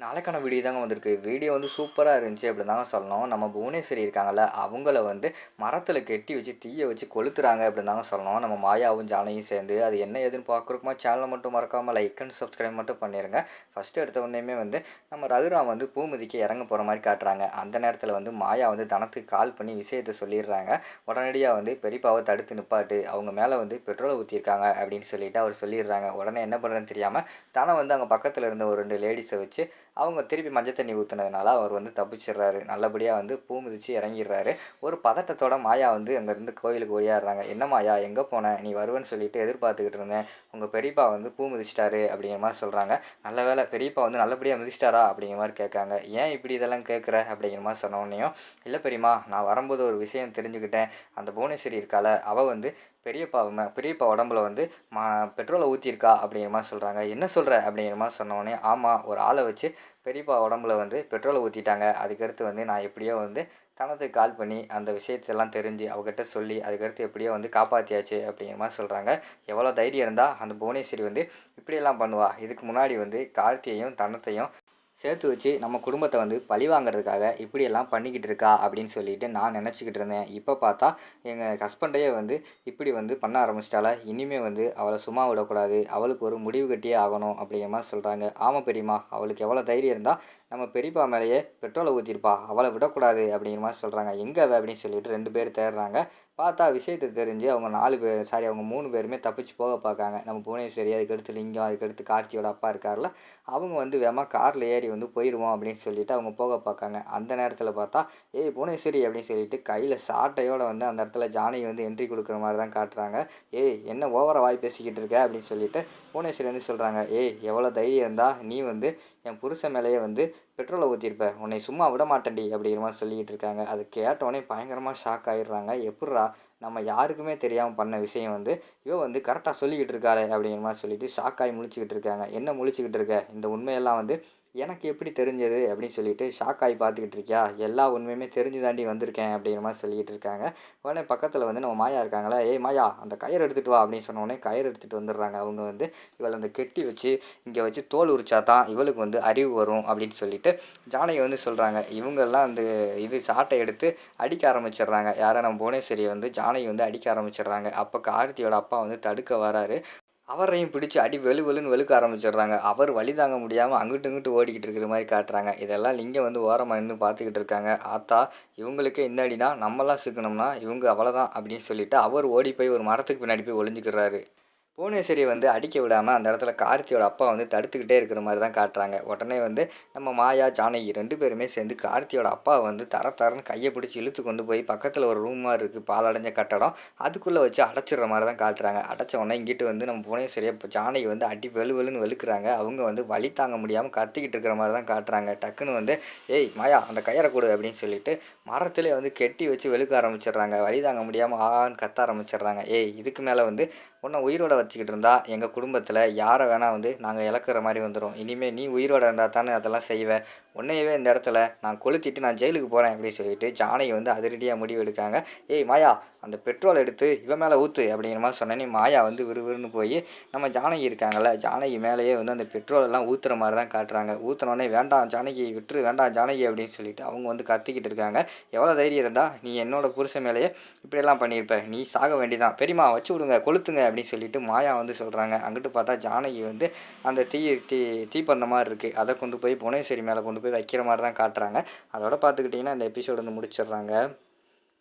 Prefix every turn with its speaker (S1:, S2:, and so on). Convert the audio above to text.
S1: நாளைக்கான வீடியோ தாங்க வந்திருக்கு. வீடியோ வந்து சூப்பராக இருந்துச்சு அப்படி தாங்க சொல்லணும். நம்ம புவனேஸ்வரி இருக்காங்கல்ல அவங்கள வந்து மரத்தில் கெட்டி வச்சு தீயை வச்சு கொளுத்துறாங்க அப்படி தாங்க சொல்லணும். நம்ம மாயாவும் ஜானையும் சேர்ந்து அது என்ன ஏதுன்னு பார்க்குறக்குமா சேனலை மட்டும் மறக்காமல் லைக் அண்ட் சப்ஸ்கிரைப் மட்டும் பண்ணிடுங்க ஃபஸ்ட்டு எடுத்த உடனேமே வந்து நம்ம ரகுராம் வந்து பூமதிக்கு இறங்க போகிற மாதிரி காட்டுறாங்க. அந்த நேரத்தில் வந்து மாயா வந்து தனத்துக்கு கால் பண்ணி விஷயத்தை சொல்லிடுறாங்க. உடனடியாக வந்து பெரியப்பாவை தடுத்து நிப்பாட்டு அவங்க மேலே வந்து பெட்ரோலை ஊற்றிருக்காங்க அப்படின்னு சொல்லிட்டு அவர் சொல்லிடுறாங்க. உடனே என்ன பண்ணுறதுன்னு தெரியாமல் தானே வந்து அங்கே பக்கத்தில் இருந்த ஒரு ரெண்டு லேடிஸை வச்சு அவங்க திருப்பி மஞ்சள் தண்ணி ஊற்றுனதுனால அவர் வந்து தப்பிச்சிடுறாரு. நல்லபடியாக வந்து பூ மிதிச்சு இறங்கிடுறாரு. ஒரு பதட்டத்தோட மாயா வந்து அங்கேருந்து கோயிலுக்கு ஓடியாடுறாங்க என்ன மாயா எங்கே போன? நீ வருவேன்னு சொல்லிட்டு எதிர்பார்த்துக்கிட்டு இருந்தேன். உங்கள் பெரியப்பா வந்து பூ மிதிச்சிட்டாரு அப்படிங்கிற மாதிரி சொல்கிறாங்க நல்ல வேலை பெரியப்பா வந்து நல்லபடியாக மிதிச்சிட்டாரா அப்படிங்கிற மாதிரி கேட்காங்க. ஏன் இப்படி இதெல்லாம் கேட்குற? அப்படிங்கிற மாதிரி சொன்னோடனையும் இல்லை பெரியம்மா நான் வரும்போது ஒரு விஷயம் தெரிஞ்சுக்கிட்டேன். அந்த புவனேஸ்வரி இருக்கால அவள் வந்து பெரியப்பா பெரியப்பா உடம்புல வந்து மா பெட்ரோலை ஊற்றிருக்கா அப்படிங்கிற மாதிரி சொல்கிறாங்க என்ன சொல்கிற அப்படிங்கிற மாதிரி சொன்னோடனே ஆமாம் ஒரு ஆளை வச்சு பெரியப்பா உடம்புல வந்து பெட்ரோலை ஊற்றிட்டாங்க அதுக்கடுத்து வந்து நான் எப்படியோ வந்து தனத்துக்கு கால் பண்ணி அந்த விஷயத்தெல்லாம் தெரிஞ்சு அவகிட்ட சொல்லி அதுக்கடுத்து எப்படியோ வந்து காப்பாற்றியாச்சு அப்படிங்கிற மாதிரி சொல்கிறாங்க எவ்வளோ தைரியம் இருந்தால் அந்த புவனேஸ்வரி வந்து இப்படியெல்லாம் பண்ணுவா. இதுக்கு முன்னாடி வந்து கார்த்தியையும் தனத்தையும் சேர்த்து வச்சு நம்ம குடும்பத்தை வந்து பழி வாங்குறதுக்காக இப்படியெல்லாம் பண்ணிக்கிட்டு இருக்கா அப்படின்னு சொல்லிட்டு நான் நினச்சிக்கிட்டு இருந்தேன். இப்போ பார்த்தா எங்கள் ஹஸ்பண்டையே வந்து இப்படி வந்து பண்ண ஆரம்பிச்சிட்டால இனிமேல் வந்து அவளை சும்மா விடக்கூடாது. அவளுக்கு ஒரு முடிவு கட்டியே ஆகணும் அப்படிங்கிற மாதிரி சொல்கிறாங்க ஆமாம் பெரியம்மா. அவளுக்கு எவ்வளோ தைரியம் இருந்தால் நம்ம பெரியப்பா மேலேயே பெட்ரோலை ஊற்றிருப்பா அவளை விடக்கூடாது அப்படிங்கிற மாதிரி சொல்கிறாங்க எங்கே அவ அப்படின்னு சொல்லிட்டு ரெண்டு பேர் தேடுறாங்க. பார்த்தா விஷயத்தை தெரிஞ்சு அவங்க நாலு பேர் சாரி அவங்க மூணு பேருமே தப்பிச்சு போக பார்க்காங்க. நம்ம புவனேஸ்வரி அதுக்கடுத்து லிங்கம் அதுக்கடுத்து கார்த்தியோட அப்பா இருக்கார்ல அவங்க வந்து வேமா காரில் ஏறி வந்து போயிடுவோம் அப்படின்னு சொல்லிட்டு அவங்க போக பார்க்காங்க. அந்த நேரத்தில் பார்த்தா ஏய் புவனேஸ்வரி அப்படின்னு சொல்லிட்டு கையில் சாட்டையோட வந்து அந்த இடத்துல ஜானகி வந்து என்ட்ரி கொடுக்குற மாதிரி தான் காட்டுறாங்க. ஏய் என்ன ஓவர வாய் பேசிக்கிட்டு இருக்க அப்படின்னு சொல்லிட்டு புவனேஸ்வரி வந்து சொல்கிறாங்க ஏய் எவ்வளோ தைரியம் இருந்தால் நீ வந்து என் புருஷன் மேலேயே வந்து பெட்ரோலை ஊற்றிருப்பேன் உன்னை சும்மா விட மாட்டேன்டி அப்படிங்கிற மாதிரி சொல்லிக்கிட்டு இருக்காங்க. அது கேட்டோடனே பயங்கரமாக ஷாக் ஆயிடுறாங்க. எப்பட்றா நம்ம யாருக்குமே தெரியாமல் பண்ண விஷயம் வந்து இவ வந்து கரெக்டாக சொல்லிக்கிட்டு இருக்காரு அப்படிங்கிற மாதிரி சொல்லிட்டு ஷாக் ஆகி முழிச்சிக்கிட்டு இருக்காங்க. என்ன முழிச்சிக்கிட்டு இருக்க? இந்த உண்மையெல்லாம் வந்து எனக்கு எப்படி தெரிஞ்சது அப்படின்னு சொல்லிட்டு ஷாக் ஆகி பார்த்துக்கிட்டு இருக்கியா? எல்லா உண்மையுமே தெரிஞ்சு தாண்டி வந்திருக்கேன் அப்படிங்கிற மாதிரி சொல்லிக்கிட்டு இருக்காங்க. உடனே பக்கத்தில் வந்து நம்ம மாயா இருக்காங்களா ஏய் மாயா அந்த கயிறு எடுத்துகிட்டு வா அப்படின்னு சொன்ன கயிறு எடுத்துகிட்டு வந்துடுறாங்க. அவங்க வந்து இவளை அந்த கெட்டி வச்சு இங்கே வச்சு தோல் உரிச்சா தான் இவளுக்கு வந்து அறிவு வரும் அப்படின்னு சொல்லிட்டு ஜானகி வந்து சொல்கிறாங்க இவங்கெல்லாம் அந்த இது சாட்டை எடுத்து அடிக்க ஆரம்பிச்சிடுறாங்க. யாரை? நம்ம புவனேஸ்வரியை வந்து ஜானகி வந்து அடிக்க ஆரம்பிச்சிடுறாங்க. அப்போ கார்த்தியோட அப்பா வந்து தடுக்க வராரு. அவரையும் பிடிச்சி அடி வெளு வெளுன்னு வெளுக்க ஆரம்பிச்சிடுறாங்க. அவர் வழி தாங்க முடியாமல் அங்கிட்டு இங்கிட்டு ஓடிக்கிட்டு இருக்கிற மாதிரி காட்டுறாங்க. இதெல்லாம் லிங்கம் வந்து ஓரமாக நின்று பார்த்துக்கிட்டு இருக்காங்க. ஆத்தா இவங்களுக்கே இந்த அடினா நம்மலாம் சிக்கணும்னா இவங்க அவ்வளோதான் அப்படின்னு சொல்லிட்டு அவர் ஓடி போய் ஒரு மரத்துக்கு பின்னாடி போய் ஒளிஞ்சிக்கிறாரு. புவனேஸ்வரி வந்து அடிக்க விடாமல் அந்த இடத்துல கார்த்தியோட அப்பா வந்து தடுத்துக்கிட்டே இருக்கிற மாதிரி தான் காட்டுறாங்க. உடனே வந்து நம்ம மாயா ஜானகி ரெண்டு பேருமே சேர்ந்து கார்த்தியோட அப்பா வந்து தர தரன்னு கையை பிடிச்சி இழுத்து கொண்டு போய் பக்கத்தில் ஒரு ரூம் மாதிரி இருக்குது பாலடைஞ்ச கட்டடம். அதுக்குள்ளே வச்சு அடைச்சிடுற மாதிரி தான் காட்டுறாங்க. அடைச்ச உடனே இங்கிட்டு வந்து நம்ம புவனேஸ்வரியை ஜானகி வந்து அடி வெளு வெளுன்னு வெளுக்கிறாங்க. அவங்க வந்து வழி தாங்க முடியாமல் கத்திக்கிட்டு இருக்கிற மாதிரி தான் காட்டுறாங்க. டக்குன்னு வந்து ஏய் மாயா அந்த கயிறை கொடு அப்படின்னு சொல்லிட்டு மரத்திலே வந்து கெட்டி வச்சு வெளுக்க ஆரம்பிச்சிடுறாங்க. வழி தாங்க முடியாமல் ஆன்னு கத்த ஆரம்பிச்சிடுறாங்க. ஏய் இதுக்கு மேலே வந்து உன்னை உயிரோட வச்சுக்கிட்டு இருந்தா எங்கள் குடும்பத்தில் யாரை வேணால் வந்து நாங்கள் இழக்கிற மாதிரி வந்துடும் இனிமேல் நீ உயிரோட இருந்தால் தானே அதெல்லாம் செய்வேன் உன்னையவே இந்த இடத்துல நான் கொளுத்திட்டு நான் ஜெயிலுக்கு போகிறேன் அப்படின்னு சொல்லிட்டு ஜானகி வந்து அதிரடியாக முடிவு எடுக்காங்க ஏய் மாயா அந்த பெட்ரோல் எடுத்து இவன் மேலே ஊற்று அப்படிங்கிற மாதிரி சொன்னேன்னே மாயா வந்து விறுவிறுன்னு போய் நம்ம ஜானகி இருக்காங்கல்ல ஜானகி மேலேயே வந்து அந்த பெட்ரோல் எல்லாம் ஊற்றுற மாதிரி தான் காட்டுறாங்க. ஊற்றுனோடனே வேண்டாம் ஜானகி விட்டுரு வேண்டாம் ஜானகி அப்படின்னு சொல்லிட்டு அவங்க வந்து கத்திக்கிட்டு இருக்காங்க. எவ்வளோ தைரியம் இருந்தால் நீ என்னோட புருஷன் மேலேயே இப்படியெல்லாம் பண்ணியிருப்ப நீ சாக வேண்டிதான். பெரியம்மா வச்சு விடுங்க கொளுத்துங்க அப்படின்னு சொல்லிட்டு மாயா வந்து சொல்கிறாங்க அங்கிட்டு பார்த்தா ஜானகி வந்து அந்த தீ தீ தீப்பந்த மாதிரி இருக்குது அதை கொண்டு போய் புவனேஸ்வரி மேலே கொண்டு கொண்டு போய் வைக்கிற மாதிரி தான் காட்டுறாங்க. அதோட பார்த்துக்கிட்டிங்கன்னா இந்த எபிசோடு வந்து முடிச்சிடுறாங்க.